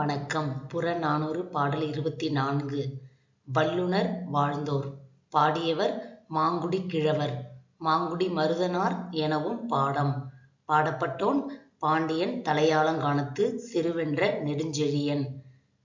வணக்கம். புறநானூறு பாடல் இருபத்தி நான்கு. வல்லுனர் வாழ்ந்தோர். பாடியவர் மாங்குடி கிழவர். மாங்குடி மருதனார் எனவும் பாடம். பாடப்பட்டோன் பாண்டியன் தலையாலங்கானத்து சிறுவென்ற நெடுஞ்செழியன்.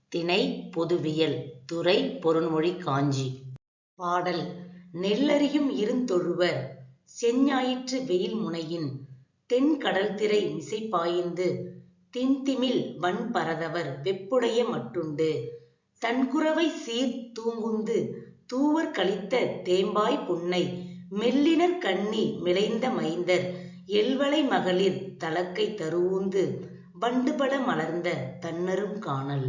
திணை பொதுவியல். துறை பொருண்மொழி காஞ்சி. பாடல். நெல்லறியும் இருந்தொழுவர். செஞ்ஞாயிற்று வெயில் முனையின். தென்கடல்திரை மிசைபாய்ந்து திண்திமில் வன்பரதவர் வெப்புடைய மட்டுண்டு. தன்குரவை சீர் தூங்குந்து தூவர் கழித்த தேம்பாய் புன்னை மெல்லினர் கண்ணி மிளைந்த மைந்தர் எல்வளை மகளிர் தலக்கை தருவுந்து வண்டுபட மலர்ந்த தன்னரும் காணல்.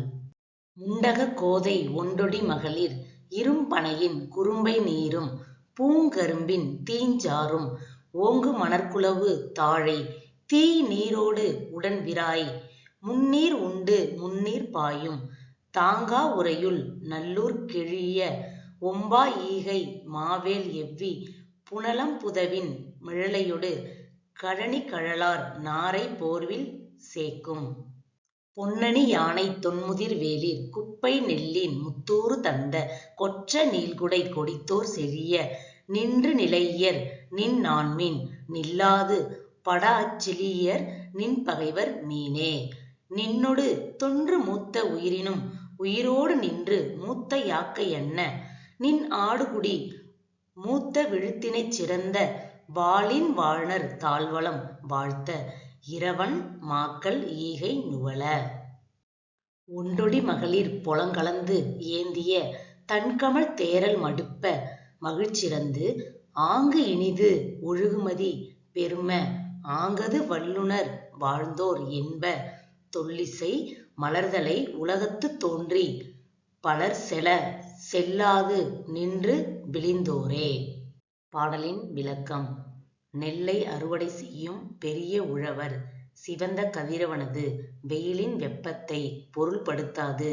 முண்டக கோதை ஒண்டொடி மகளிர் இரும்பனையின் குறும்பை நீரும் பூங்கரும்பின் தீஞ்சாறும் ஓங்கு மணற்குலவு தாழை தீ நீரோடு உடன்விராய் முன்னீர் உண்டு முன்னீர் பாயும். தாங்கா உரையுள் நல்லூர் கெழிய ஒம்பா ஈகை மாவேல் எவ்வி புனலம் புதவின் மிழலையொடு கழனி கழலார் நாரை போர்வில் சேக்கும். பொன்னணி யானை தொன்முதிர் வேலிர் குப்பை நெல்லின் முத்தூறு தந்த கொற்ற நீள்குடை கொடித்தோர் செழிய நின்று நிலையியர் நின் நான்மின் நில்லாது படாஅச் செழியர் நின் பகைவர் மீனே. நின்னொடு தொன்று மூத்த உயிரினும் உயிரோடு நின்று மூத்த யாக்கை யன்ன நின் ஆடுகுடி மூத்த விழுத்தினைச் சிறந்த வாளின் வாழ்நர் தாழ்வளம் வாழ்த்த இரவன் மாக்கள் ஈகை நுவல. ஒண்டொடி மகளிர் பொலங்கலந்து ஏந்திய தண்கமழ் தேறல் மடுப்ப மகிழ்ச்சிறந்து ஆங்கு இனிது ஒழுகுமதி பெரும ஆங்கது வல்லுனர் வாழ்ந்தோர் என்ப தொல்லிசை மலர்தலை உலகத்துத் தோன்றி பலர்செல செல்லாது நின்று விளிந்தோரே. பாடலின் விளக்கம் நெல்லை அறுவடை செய்யும் பெரிய உழவர் சிவந்த கதிரவனது வெயிலின் வெப்பத்தைப் பொருள்படுத்தாது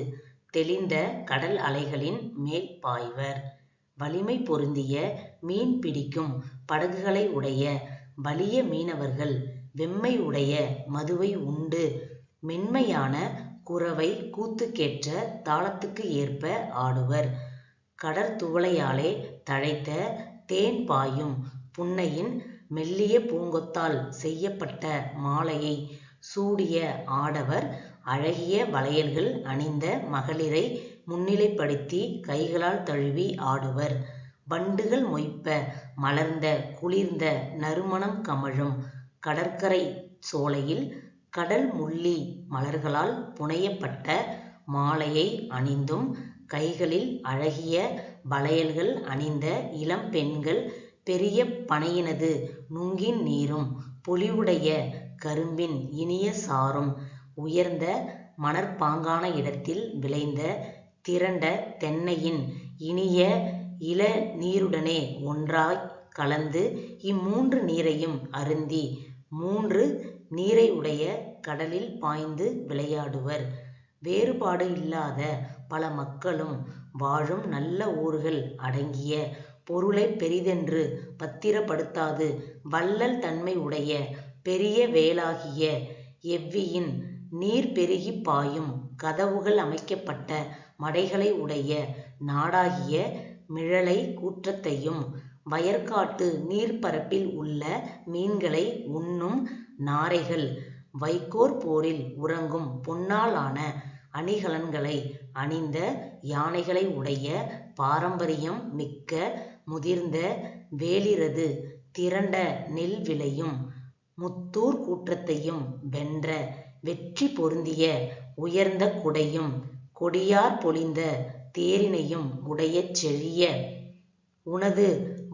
தெளிந்த கடல் அலைகளின் மேல் பாய்வர். வலிமை பொருந்திய மீன் பிடிக்கும் படகுகளை உடைய வலிய மீனவர்கள் வெம்மை உடைய மதுவை உண்டு மென்மையான குரவை கூத்துக்கேற்ற தாளத்துக்கு ஏற்ப ஆடுவர். கடற்துவளையாலே தழைத்த தேன் பாயும் புன்னையின் மெல்லிய பூங்கொத்தால் செய்யப்பட்ட மாலையை சூடிய ஆடவர் அழகிய வளையல்கள் அணிந்த மகளிரை முன்னிலைப்படுத்தி கைகளால் தழுவி ஆடுவர். வண்டுகள் மொய்ப்ப மலர்ந்த குளிர்ந்த நறுமணம் கமழும் கடற்கரைச் சோலையில் கடல் முள்ளி மலர்களால் புனையப்பட்ட மாலையை அணிந்தும் கைகளில் அழகிய வளையல்கள் அணிந்த இளம் பெண்கள் பெரிய பனையினது நுங்கின் நீரும் பொலிவுடைய கரும்பின் இனிய சாறும் உயர்ந்த மணற்பாங்கான இடத்தில் விளைந்த திரண்ட தென்னையின் இனிய இள நீருடனே ஒன்றாய்க் கலந்து இம்மூன்று நீரையும் அருந்தி மூன்று நீரை உடைய கடலில் பாய்ந்து விளையாடுவர். வேறுபாடு இல்லாத பல மக்களும் வாழும் நல்ல ஊர்கள் அடங்கிய பொருளைப் பெரிதென்று பத்திரப்படுத்தாது வள்ளல் தன்மை உடைய பெரிய வேலாகிய எவ்வியின் நீர் பெருகிப் பாயும் கதவுகள் அமைக்கப்பட்ட மடைகளை உடைய நாடாகிய மிழலை கூற்றத்தையும் வயற்காட்டு நீர்ப்பரப்பில் உள்ள மீன்களை உண்ணும் நாரைகள் வைக்கோற் போரில் உறங்கும் பொன்னால் ஆன அணிகலன்களை அணிந்த யானைகளை உடைய பாரம்பரியம் மிக்க முதிர்ந்த வேலிரது திரண்ட நெல் விளையும் முத்தூர் கூற்றத்தையும் வென்ற வெற்றி பொருந்திய உயர்ந்த குடையும் கொடியார் பொலிந்த தேரினையும் உடையச் செழிய உனது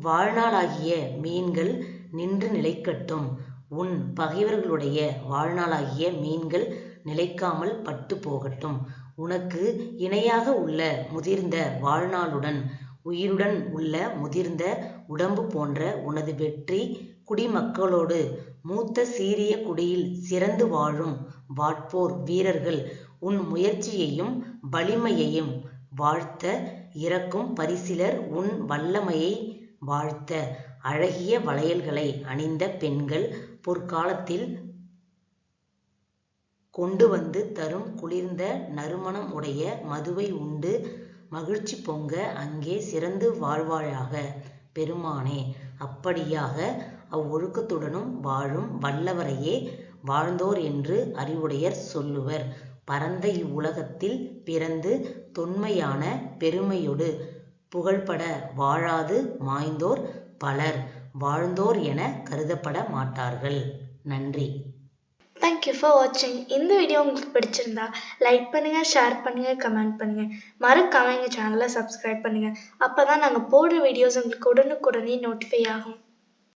வாழ்நாளாகிய மீன்கள் நின்று நிலைக்கட்டும். உன் பகைவர்களுடைய வாழ்நாளாகிய மீன்கள் நிலைக்காமல் பட்டு போகட்டும் உனக்கு இணையாக உள்ள முதிர்ந்த வாழ்நாளுடன் உயிருடன் உள்ள முதிர்ந்த உடம்பு போன்ற உனது வெற்றி குடிமக்களோடு மூத்த சீரிய குடியில் சிறந்து வாழும் வாட்போர் வீரர்கள் உன் முயற்சியையும் வலிமையையும் வாழ்த்த இறக்கும் பரிசிலர் உன் வல்லமையை வாழ்த்த. அழகிய வளையல்களை அணிந்த பெண்கள் பொற்காலத்தில் கொண்டு வந்து தரும் குளிர்ந்த நறுமணம் உடைய மதுவை உண்டு. மகிழ்ச்சி பொங்க அங்கே சிறந்து வாழ்வாயாக. பெருமானே அப்படியாக அவ்வொழுக்கத்துடனும் வாழும் வல்லவரையே வாழ்ந்தோர் என்று அறிவுடையர் சொல்லுவர். பரந்த இவ்வுலகத்தில் பிறந்து தொன்மையான பெருமையொடு புகழ்பட வாழாது மாய்ந்தோர் பலர் வாழ்ந்தோர் என கருதப்பட மாட்டார்கள். நன்றி. தேங்க்யூ ஃபார் வாட்சிங் இந்த வீடியோ உங்களுக்கு பிடிச்சிருந்தா லைக் பண்ணுங்க ஷேர் பண்ணுங்க கமெண்ட் பண்ணுங்க. மறக்காம எங்கள் சேனலை சப்ஸ்கிரைப் பண்ணுங்க. அப்பதான் நாங்கள் போடுற வீடியோஸ் உங்களுக்கு உடனுக்குடனே நோட்டிஃபை ஆகும்.